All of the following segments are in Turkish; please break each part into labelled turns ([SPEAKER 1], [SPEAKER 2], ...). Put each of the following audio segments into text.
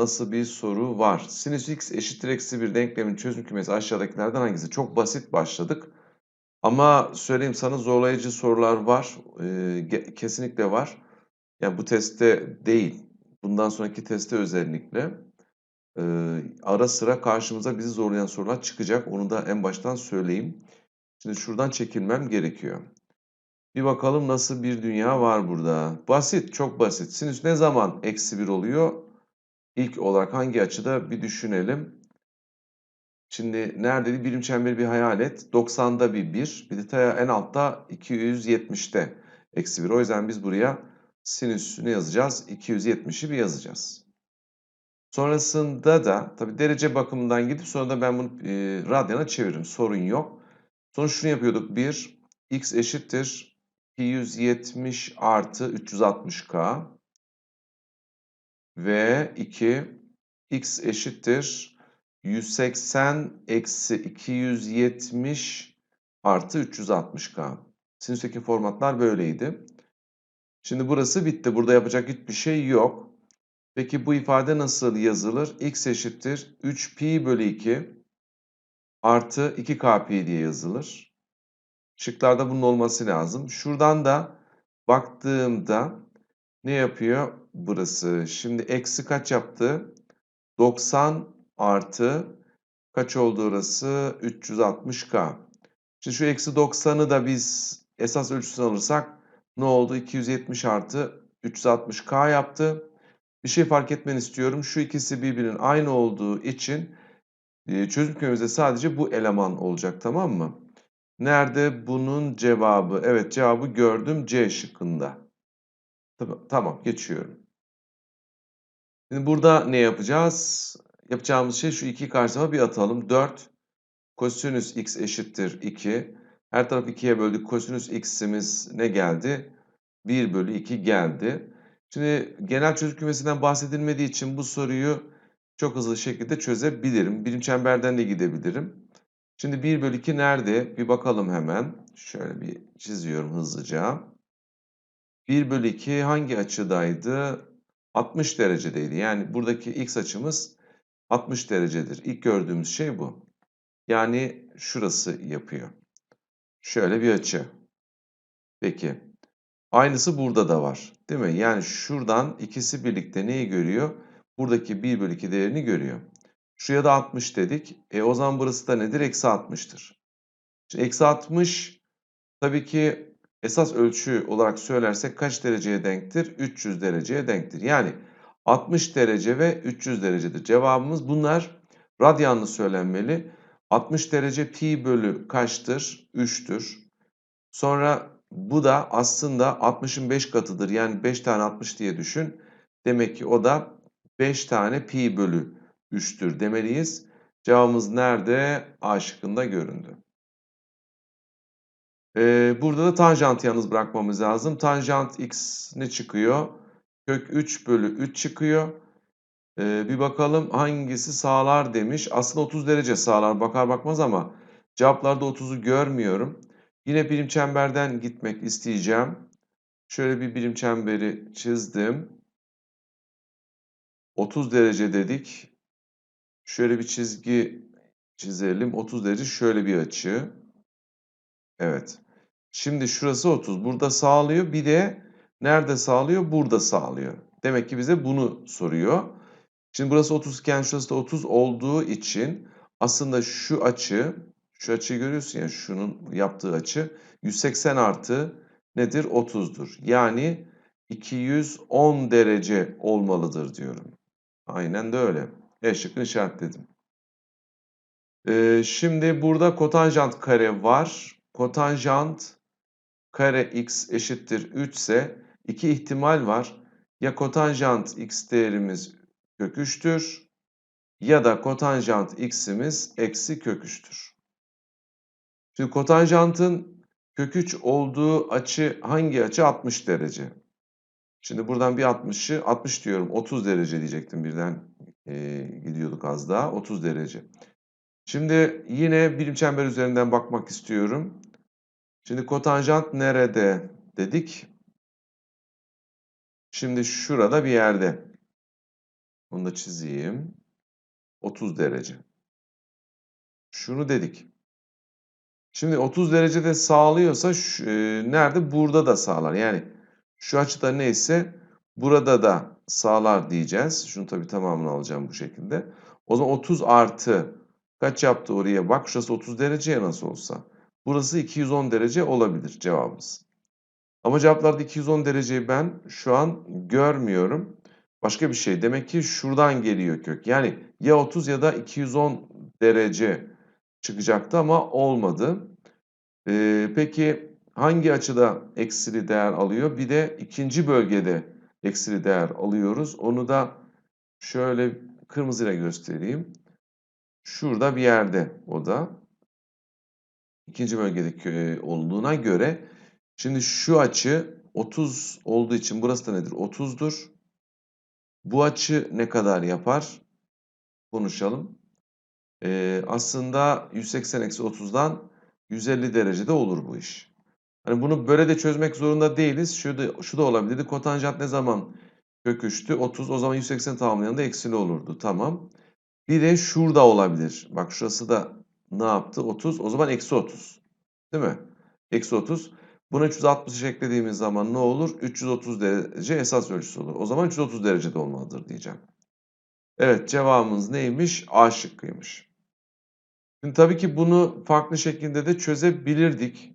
[SPEAKER 1] nasıl bir soru var? Sinüs x eşittir eksi bir denklemin çözüm kümesi aşağıdakilerden hangisi? Çok basit başladık. Ama söyleyeyim sana zorlayıcı sorular var. Ee, kesinlikle var. Yani bu testte değil. Bundan sonraki testte özellikle. Ee, ara sıra karşımıza bizi zorlayan sorular çıkacak. Onu da en baştan söyleyeyim. Şimdi şuradan çekilmem gerekiyor. Bir bakalım nasıl bir dünya var burada. Basit, çok basit. Sinüs ne zaman eksi 1 oluyor? İlk olarak hangi açıda bir düşünelim. Şimdi neredeydi? Birim çemberi bir hayal et. 90'da bir 1. Bir de ta en altta 270'te eksi 1. O yüzden biz buraya sinüsünü yazacağız. 270'i bir yazacağız. Sonrasında da tabi derece bakımından gidip sonra da ben bunu e, radyana çeviririm. Sorun yok. Sonra şunu yapıyorduk. 1 x eşittir 270 artı 360k ve 2 x eşittir 180 eksi 270 artı 360k. Sinüsteki formatlar böyleydi. Şimdi burası bitti. Burada yapacak hiçbir şey yok. Peki bu ifade nasıl yazılır? x eşittir 3pi bölü 2 artı 2k pi diye yazılır. Şıklarda bunun olması lazım. Şuradan da baktığımda ne yapıyor burası? Şimdi eksi kaç yaptı? 90 artı kaç oldu orası? 360k. Şimdi şu eksi 90'ı da biz esas ölçüsünü alırsak ne oldu? 270 artı 360k yaptı. Bir şey fark etmeni istiyorum. Şu ikisi birbirinin aynı olduğu için çözüm kümemizde sadece bu eleman olacak tamam mı? Nerede bunun cevabı? Evet cevabı gördüm C şıkkında. Tamam geçiyorum. Şimdi burada ne yapacağız? Yapacağımız şey şu iki karşıma bir atalım. 4 kosinüs x eşittir 2. Her tarafı 2'ye böldük. Kosinüs x'imiz ne geldi? 1 bölü 2 geldi. Şimdi genel çözüm kümesinden bahsedilmediği için bu soruyu çok hızlı şekilde çözebilirim. Birim çemberden de gidebilirim. Şimdi 1 bölü 2 nerede? Bir bakalım hemen. Şöyle bir çiziyorum hızlıca. 1 bölü 2 hangi açıdaydı? 60 derecedeydi. Yani buradaki x açımız 60 derecedir. İlk gördüğümüz şey bu. Yani şurası yapıyor. Şöyle bir açı. Peki. Aynısı burada da var. Değil mi? Yani şuradan ikisi birlikte neyi görüyor? Buradaki 1 bölü 2 değerini görüyor. Şuraya da 60 dedik. E o zaman burası da nedir? Eksi 60'tır. Şimdi eksi 60 tabii ki esas ölçü olarak söylersek kaç dereceye denktir? 300 dereceye denktir. Yani 60 derece ve 300 derecedir. Cevabımız bunlar radyanlı söylenmeli. 60 derece pi bölü kaçtır? 3'tür. Sonra bu da aslında 60'ın 5 katıdır. Yani 5 tane 60 diye düşün. Demek ki o da 5 tane pi bölü 3'tür demeliyiz. Cevabımız nerede? A şıkkında göründü. Ee, burada da tanjant yalnız bırakmamız lazım. Tanjant x ne çıkıyor? Kök 3 bölü 3 çıkıyor. Ee, bir bakalım hangisi sağlar demiş. Aslında 30 derece sağlar bakar bakmaz ama cevaplarda 30'u görmüyorum. Yine birim çemberden gitmek isteyeceğim. Şöyle bir birim çemberi çizdim. 30 derece dedik. Şöyle bir çizgi çizelim. 30 derece şöyle bir açı. Evet. Şimdi şurası 30. Burada sağlıyor. Bir de nerede sağlıyor? Burada sağlıyor. Demek ki bize bunu soruyor. Şimdi burası 30 iken şurası da 30 olduğu için aslında şu açı, şu açıyı görüyorsun ya şunun yaptığı açı 180 artı nedir? 30'dur. Yani 210 derece olmalıdır diyorum. Aynen de öyle. E şıkkını işaretledim. Ee, şimdi burada kotanjant kare var. Kotanjant kare x eşittir 3 ise iki ihtimal var. Ya kotanjant x değerimiz kök 3'tür ya da kotanjant x'imiz eksi kök 3'tür. Şimdi kotanjantın kök 3 olduğu açı hangi açı? 60 derece. Şimdi buradan bir 60'ı 60 diyorum 30 derece diyecektim birden e, gidiyorduk az daha 30 derece. Şimdi yine birim çember üzerinden bakmak istiyorum. Şimdi kotanjant nerede dedik. Şimdi şurada bir yerde. Onu da çizeyim. 30 derece. Şunu dedik. Şimdi 30 derecede sağlıyorsa şu, e, nerede? Burada da sağlar. Yani şu açıda neyse burada da sağlar diyeceğiz. Şunu tabii tamamını alacağım bu şekilde. O zaman 30 artı kaç yaptı oraya? Bak şurası 30 derece nasıl olsa. Burası 210 derece olabilir cevabımız. Ama cevaplarda 210 dereceyi ben şu an görmüyorum. Başka bir şey. Demek ki şuradan geliyor kök. Yani ya 30 ya da 210 derece çıkacaktı ama olmadı. Ee, peki hangi açıda eksili değer alıyor? Bir de ikinci bölgede eksili değer alıyoruz. Onu da şöyle kırmızıyla göstereyim. Şurada bir yerde o da. İkinci bölgedeki olduğuna göre şimdi şu açı 30 olduğu için burası da nedir? 30'dur. Bu açı ne kadar yapar? Konuşalım. Ee, aslında 180 eksi 30'dan 150 derecede olur bu iş. Hani bunu böyle de çözmek zorunda değiliz. Şu da, şu da olabilirdi. Kotanjant ne zaman kök 3'tü? 30. O zaman 180 tamamlayan da eksili olurdu. Tamam. Bir de şurada olabilir. Bak şurası da ne yaptı? 30. O zaman eksi 30. Değil mi? Eksi 30. Buna 360 eklediğimiz zaman ne olur? 330 derece esas ölçüsü olur. O zaman 330 derecede olmalıdır diyeceğim. Evet cevabımız neymiş? A şıkkıymış. Şimdi tabii ki bunu farklı şekilde de çözebilirdik.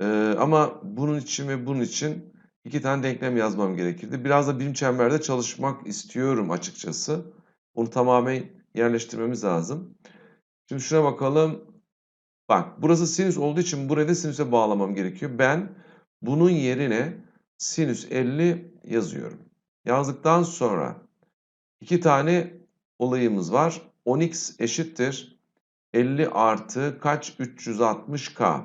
[SPEAKER 1] Ee, ama bunun için ve bunun için iki tane denklem yazmam gerekirdi. Biraz da birim çemberde çalışmak istiyorum açıkçası. Onu tamamen yerleştirmemiz lazım. Şimdi şuna bakalım. Bak burası sinüs olduğu için buraya da sinüse bağlamam gerekiyor. Ben bunun yerine sinüs 50 yazıyorum. Yazdıktan sonra iki tane olayımız var. 10x eşittir 50 artı kaç? 360k.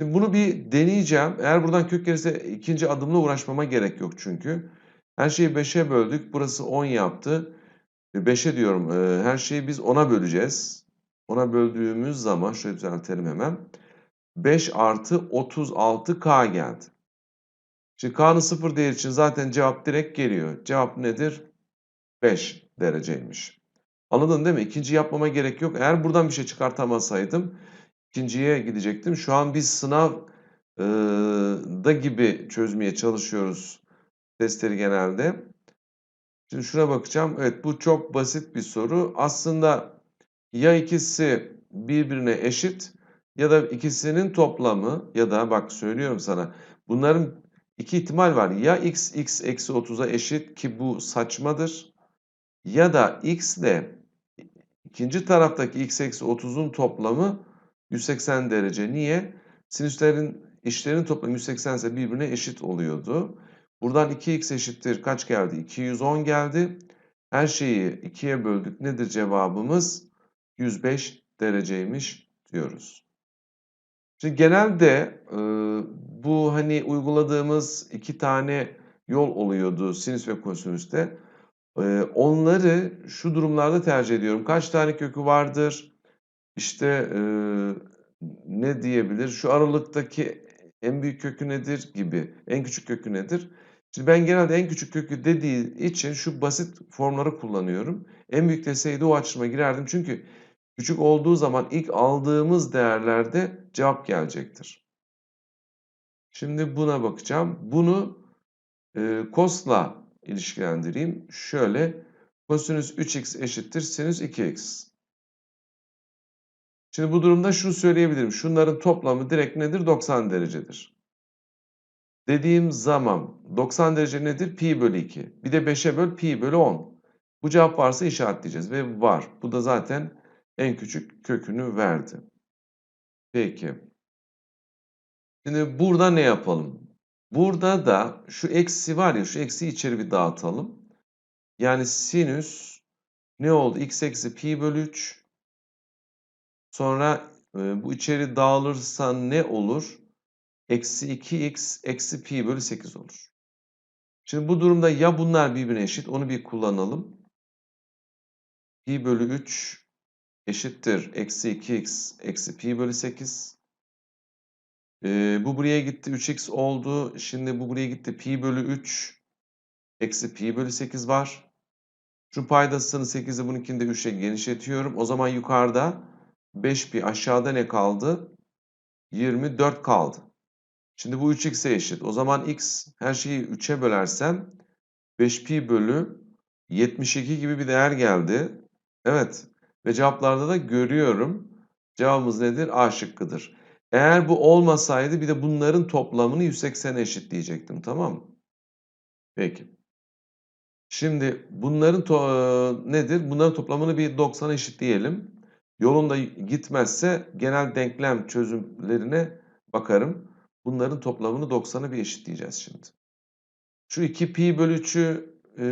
[SPEAKER 1] Şimdi bunu bir deneyeceğim. Eğer buradan kök gelirse ikinci adımla uğraşmama gerek yok çünkü. Her şeyi 5'e böldük. Burası 10 yaptı. 5'e diyorum. Her şeyi biz 10'a böleceğiz. 10'a böldüğümüz zaman şöyle düzeltelim hemen. 5 artı 36k geldi. Şimdi k'nın 0 değeri için zaten cevap direkt geliyor. Cevap nedir? 5 dereceymiş. Anladın değil mi? İkinci yapmama gerek yok. Eğer buradan bir şey çıkartamasaydım ikinciye gidecektim. Şu an biz sınav e, da gibi çözmeye çalışıyoruz testleri genelde. Şimdi şuna bakacağım. Evet bu çok basit bir soru. Aslında ya ikisi birbirine eşit ya da ikisinin toplamı ya da bak söylüyorum sana bunların iki ihtimal var. Ya x x eksi 30'a eşit ki bu saçmadır. Ya da x ile ikinci taraftaki x eksi 30'un toplamı 180 derece. Niye? Sinüslerin işlerin toplamı 180 ise birbirine eşit oluyordu. Buradan 2x eşittir kaç geldi? 210 geldi. Her şeyi 2'ye böldük. Nedir cevabımız? 105 dereceymiş diyoruz. Şimdi genelde e, bu hani uyguladığımız iki tane yol oluyordu sinüs ve kosinüste. E, onları şu durumlarda tercih ediyorum. Kaç tane kökü vardır? İşte e, ne diyebilir? Şu aralıktaki en büyük kökü nedir gibi. En küçük kökü nedir? Şimdi ben genelde en küçük kökü dediği için şu basit formları kullanıyorum. En büyük deseydi o açılma girerdim. Çünkü küçük olduğu zaman ilk aldığımız değerlerde cevap gelecektir. Şimdi buna bakacağım. Bunu e, cos'la ilişkilendireyim. Şöyle kosinüs 3x eşittir sinüs 2x. Şimdi bu durumda şunu söyleyebilirim. Şunların toplamı direkt nedir? 90 derecedir. Dediğim zaman 90 derece nedir? Pi bölü 2. Bir de 5'e böl pi bölü 10. Bu cevap varsa işaretleyeceğiz ve var. Bu da zaten en küçük kökünü verdi. Peki. Şimdi burada ne yapalım? Burada da şu eksi var ya şu eksi içeri bir dağıtalım. Yani sinüs ne oldu? x eksi pi bölü 3. Sonra e, bu içeri dağılırsa ne olur? Eksi 2x eksi pi bölü 8 olur. Şimdi bu durumda ya bunlar birbirine eşit onu bir kullanalım. Pi bölü 3 eşittir eksi 2x eksi pi bölü 8. Ee, bu buraya gitti 3x oldu. Şimdi bu buraya gitti pi bölü 3 eksi pi bölü 8 var. Şu paydasını 8'i bununkini de 3'e genişletiyorum. O zaman yukarıda 5 pi aşağıda ne kaldı? 24 kaldı. Şimdi bu 3x'e eşit. O zaman x her şeyi 3'e bölersem 5 pi bölü 72 gibi bir değer geldi. Evet. Ve cevaplarda da görüyorum. Cevabımız nedir? A şıkkıdır. Eğer bu olmasaydı bir de bunların toplamını 180'e eşitleyecektim. Tamam mı? Peki. Şimdi bunların nedir? Bunların toplamını bir 90'a eşitleyelim. Yolunda gitmezse genel denklem çözümlerine bakarım. Bunların toplamını 90'a bir eşitleyeceğiz şimdi. Şu 2 pi bölü 3'ü e,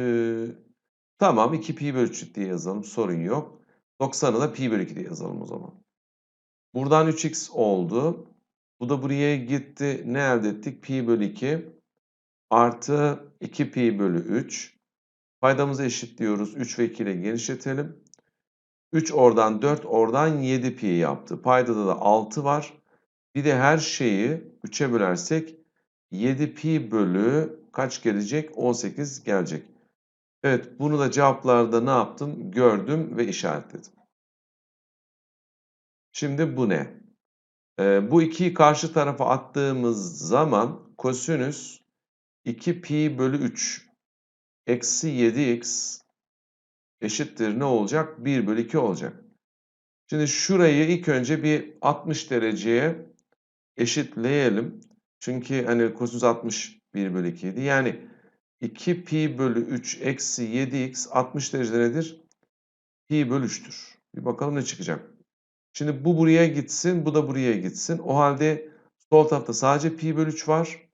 [SPEAKER 1] tamam 2 pi bölü 3 diye yazalım sorun yok. 90'ı da pi bölü 2 diye yazalım o zaman. Buradan 3x oldu. Bu da buraya gitti. Ne elde ettik? Pi bölü 2 artı 2 pi bölü 3. Paydamızı eşitliyoruz. 3 ve 2 ile genişletelim. 3 oradan 4 oradan 7 pi yaptı. Paydada da 6 var. Bir de her şeyi 3'e bölersek 7 pi bölü kaç gelecek? 18 gelecek. Evet bunu da cevaplarda ne yaptım? Gördüm ve işaretledim. Şimdi bu ne? Ee, bu 2'yi karşı tarafa attığımız zaman kosinüs 2 pi bölü 3 eksi 7x eşittir ne olacak? 1 bölü 2 olacak. Şimdi şurayı ilk önce bir 60 dereceye eşitleyelim. Çünkü hani kosinüs 60 1 bölü 2 idi. Yani 2 pi bölü 3 eksi 7x 60 derecede nedir? Pi bölü 3'tür. Bir bakalım ne çıkacak. Şimdi bu buraya gitsin, bu da buraya gitsin. O halde sol tarafta sadece pi bölü 3 var.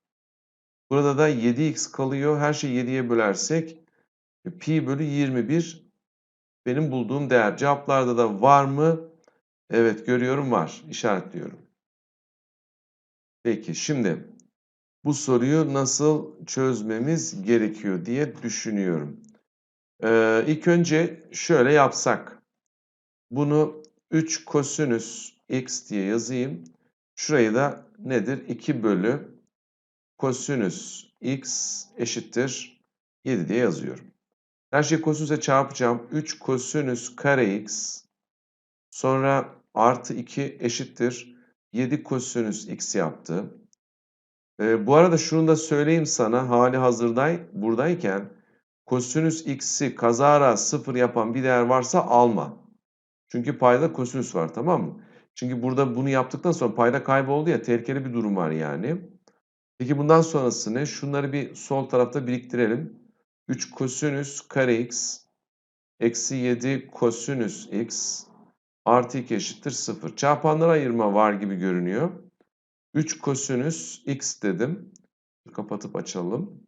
[SPEAKER 1] Burada da 7x kalıyor. Her şeyi 7'ye bölersek pi bölü 21 benim bulduğum değer. Cevaplarda da var mı? Evet görüyorum var. İşaretliyorum. Peki şimdi bu soruyu nasıl çözmemiz gerekiyor diye düşünüyorum. Ee, ilk önce şöyle yapsak. Bunu 3 kosinüs x diye yazayım. Şurayı da nedir? 2 bölü kosinüs x eşittir 7 diye yazıyorum. Her şeyi kosinüse çarpacağım. 3 kosinüs kare x sonra artı 2 eşittir 7 kosinüs x yaptı. Ee, bu arada şunu da söyleyeyim sana hali hazırday buradayken kosinüs x'i kazara 0 yapan bir değer varsa alma. Çünkü payda kosinüs var tamam mı? Çünkü burada bunu yaptıktan sonra payda kayboldu ya tehlikeli bir durum var yani. Peki bundan sonrası ne? Şunları bir sol tarafta biriktirelim. 3 kosinüs kare x eksi 7 kosinüs x artı 2 eşittir 0. Çarpanlara ayırma var gibi görünüyor. 3 kosinüs x dedim. Kapatıp açalım.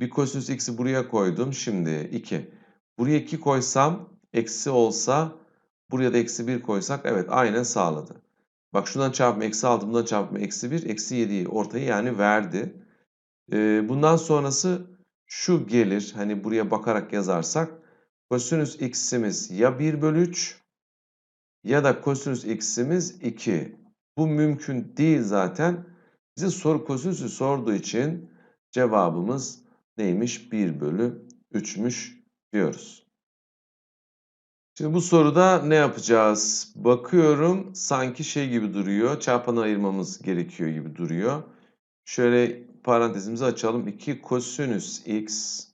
[SPEAKER 1] Bir kosinüs x'i buraya koydum. Şimdi 2. Buraya 2 koysam eksi olsa buraya da eksi 1 koysak evet aynen sağladı. Bak şundan çarpma eksi 6 bundan çarpma eksi 1 eksi 7'yi ortaya yani verdi. Ee, bundan sonrası şu gelir hani buraya bakarak yazarsak kosinüs x'imiz ya 1 bölü 3 ya da kosinüs x'imiz 2. Bu mümkün değil zaten. Bize soru kosinüsü sorduğu için cevabımız neymiş? 1 bölü 3'müş diyoruz. Şimdi bu soruda ne yapacağız? Bakıyorum sanki şey gibi duruyor. Çarpanı ayırmamız gerekiyor gibi duruyor. Şöyle parantezimizi açalım. 2 kosinüs x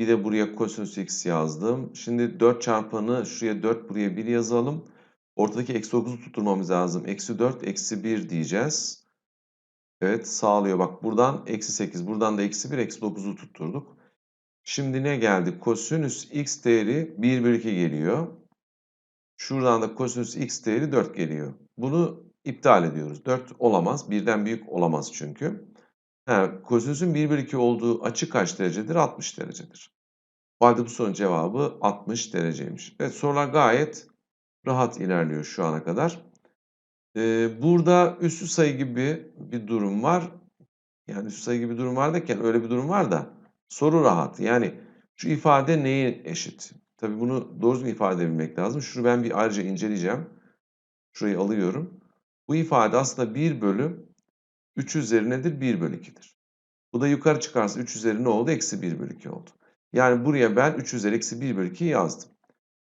[SPEAKER 1] bir de buraya kosinüs x yazdım. Şimdi 4 çarpanı şuraya 4 buraya 1 yazalım. Ortadaki eksi 9'u tutturmamız lazım. Eksi 4 eksi 1 diyeceğiz. Evet sağlıyor. Bak buradan eksi 8 buradan da eksi 1 eksi 9'u tutturduk. Şimdi ne geldi? Kosinüs x değeri 1 bölü 2 geliyor. Şuradan da kosinüs x değeri 4 geliyor. Bunu iptal ediyoruz. 4 olamaz. Birden büyük olamaz çünkü. Ha, kosinüsün 1 bölü 2 olduğu açı kaç derecedir? 60 derecedir. O halde bu sorunun cevabı 60 dereceymiş. Evet sorular gayet rahat ilerliyor şu ana kadar. Ee, burada üstü sayı gibi bir durum var. Yani üstü sayı gibi bir durum var derken öyle bir durum var da soru rahat. Yani şu ifade neye eşit? Tabii bunu doğru düzgün ifade edebilmek lazım. Şunu ben bir ayrıca inceleyeceğim. Şurayı alıyorum. Bu ifade aslında 1 bölü 3 üzeri nedir? 1 bölü 2'dir. Bu da yukarı çıkarsa 3 üzeri ne oldu? Eksi 1 bölü 2 oldu. Yani buraya ben 3 üzeri eksi 1 bölü 2 yazdım.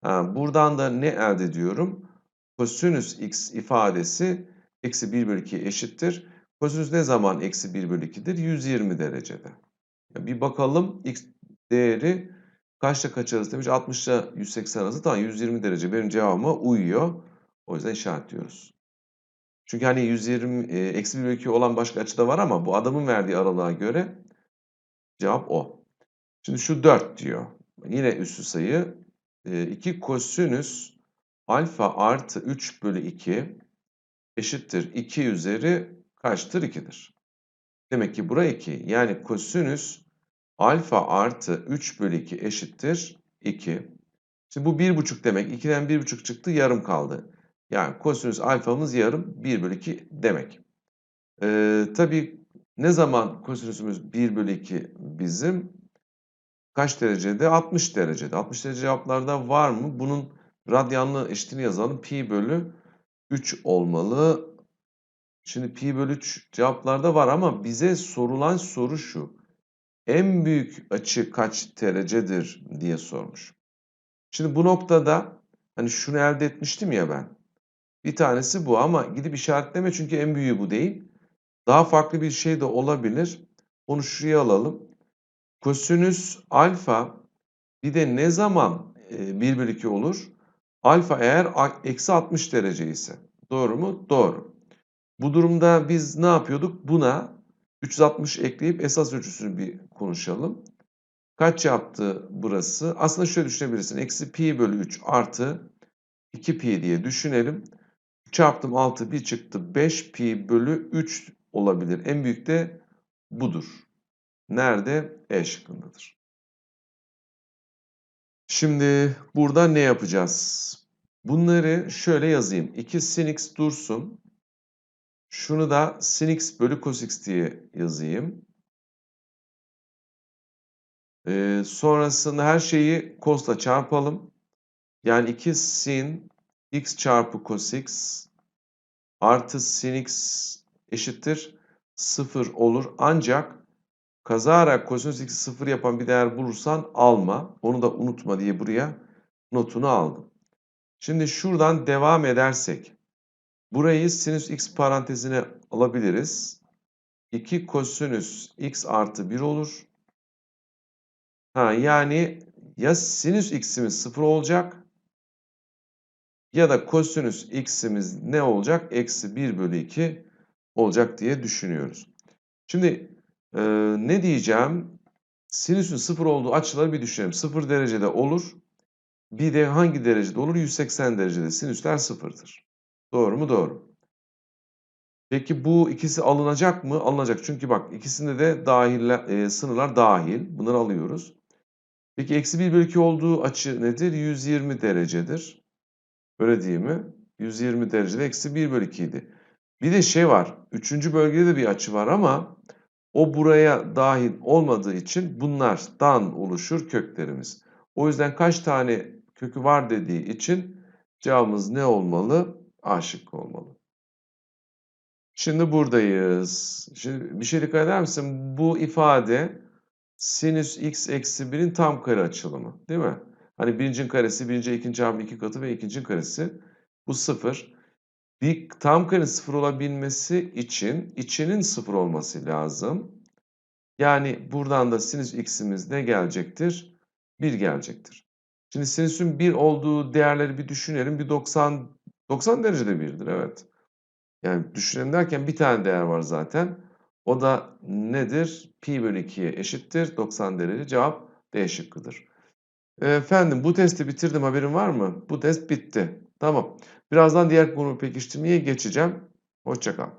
[SPEAKER 1] Buradan da ne elde ediyorum? Kosinüs x ifadesi eksi 1 bölü 2 eşittir. Kosinüs ne zaman eksi 1 bölü 2'dir? 120 derecede. Bir bakalım x değeri kaçla kaç arası demiş? 60 ile 180 arası. Tamam 120 derece benim cevabıma uyuyor. O yüzden işaretliyoruz. Çünkü hani 120 e, eksi 1 bölü 2 olan başka açı da var ama bu adamın verdiği aralığa göre cevap o. Şimdi şu 4 diyor. Yine üssü sayı. E, 2 kosinüs alfa artı 3 bölü 2 eşittir 2 üzeri kaçtır? 2'dir. Demek ki bura 2. Yani kosinüs alfa artı 3 bölü 2 eşittir 2. Şimdi bu 1,5 demek. 2'den 1,5 çıktı yarım kaldı. Yani kosinüs alfamız yarım 1 bölü 2 demek. Ee, tabii ne zaman kosinüsümüz 1 bölü 2 bizim? Kaç derecede? 60 derecede. 60 derece cevaplarda var mı? Bunun radyanlı eşitini yazalım. Pi bölü 3 olmalı. Şimdi pi bölü 3 cevaplarda var ama bize sorulan soru şu. En büyük açı kaç derecedir diye sormuş. Şimdi bu noktada hani şunu elde etmiştim ya ben. Bir tanesi bu ama gidip işaretleme çünkü en büyüğü bu değil. Daha farklı bir şey de olabilir. Onu şuraya alalım. Kosinüs alfa bir de ne zaman e, 1 bölü 2 olur? Alfa eğer eksi 60 derece ise. Doğru mu? Doğru. Bu durumda biz ne yapıyorduk? Buna 360 ekleyip esas ölçüsünü bir konuşalım. Kaç yaptı burası? Aslında şöyle düşünebilirsin. Eksi pi bölü 3 artı 2 pi diye düşünelim. Çarptım 6 bir çıktı. 5 pi bölü 3 olabilir. En büyük de budur. Nerede? E şıkkındadır. Şimdi burada ne yapacağız? Bunları şöyle yazayım. 2 sin x dursun. Şunu da sin x bölü cos x diye yazayım. Ee, sonrasında her şeyi cos'la çarpalım. Yani 2 sin x çarpı cos artı sin x eşittir 0 olur. Ancak kazara kosinüs x'i 0 yapan bir değer bulursan alma. Onu da unutma diye buraya notunu aldım. Şimdi şuradan devam edersek. Burayı sinüs x parantezine alabiliriz. 2 kosinüs x artı 1 olur. Ha, yani ya sinüs x'imiz 0 olacak ya da kosinüs x'imiz ne olacak? Eksi 1 bölü 2 olacak diye düşünüyoruz. Şimdi e, ne diyeceğim? Sinüsün 0 olduğu açıları bir düşünelim. 0 derecede olur. Bir de hangi derecede olur? 180 derecede sinüsler 0'dır. Doğru mu? Doğru. Peki bu ikisi alınacak mı? Alınacak. Çünkü bak ikisinde de dahil, e, sınırlar dahil. Bunları alıyoruz. Peki eksi 1 bölü 2 olduğu açı nedir? 120 derecedir. Öyle değil mi? 120 derecede eksi 1 bölü 2 idi. Bir de şey var. Üçüncü bölgede de bir açı var ama o buraya dahil olmadığı için bunlardan oluşur köklerimiz. O yüzden kaç tane kökü var dediği için cevabımız ne olmalı? A şıkkı olmalı. Şimdi buradayız. Şimdi bir şey dikkat eder misin? Bu ifade sinüs x eksi 1'in tam kare açılımı. Değil mi? Hani birincinin karesi, birinci ikinci çarpı iki katı ve ikincinin karesi. Bu sıfır. Bir tam kare sıfır olabilmesi için içinin sıfır olması lazım. Yani buradan da sinüs x'imiz ne gelecektir? 1 gelecektir. Şimdi sinüsün 1 olduğu değerleri bir düşünelim. Bir 90 90 derecede 1'dir evet. Yani düşünelim derken bir tane değer var zaten. O da nedir? Pi bölü 2'ye eşittir. 90 derece cevap D şıkkıdır. Efendim bu testi bitirdim haberin var mı? Bu test bitti. Tamam. Birazdan diğer konu pekiştirmeye geçeceğim. Hoşçakal.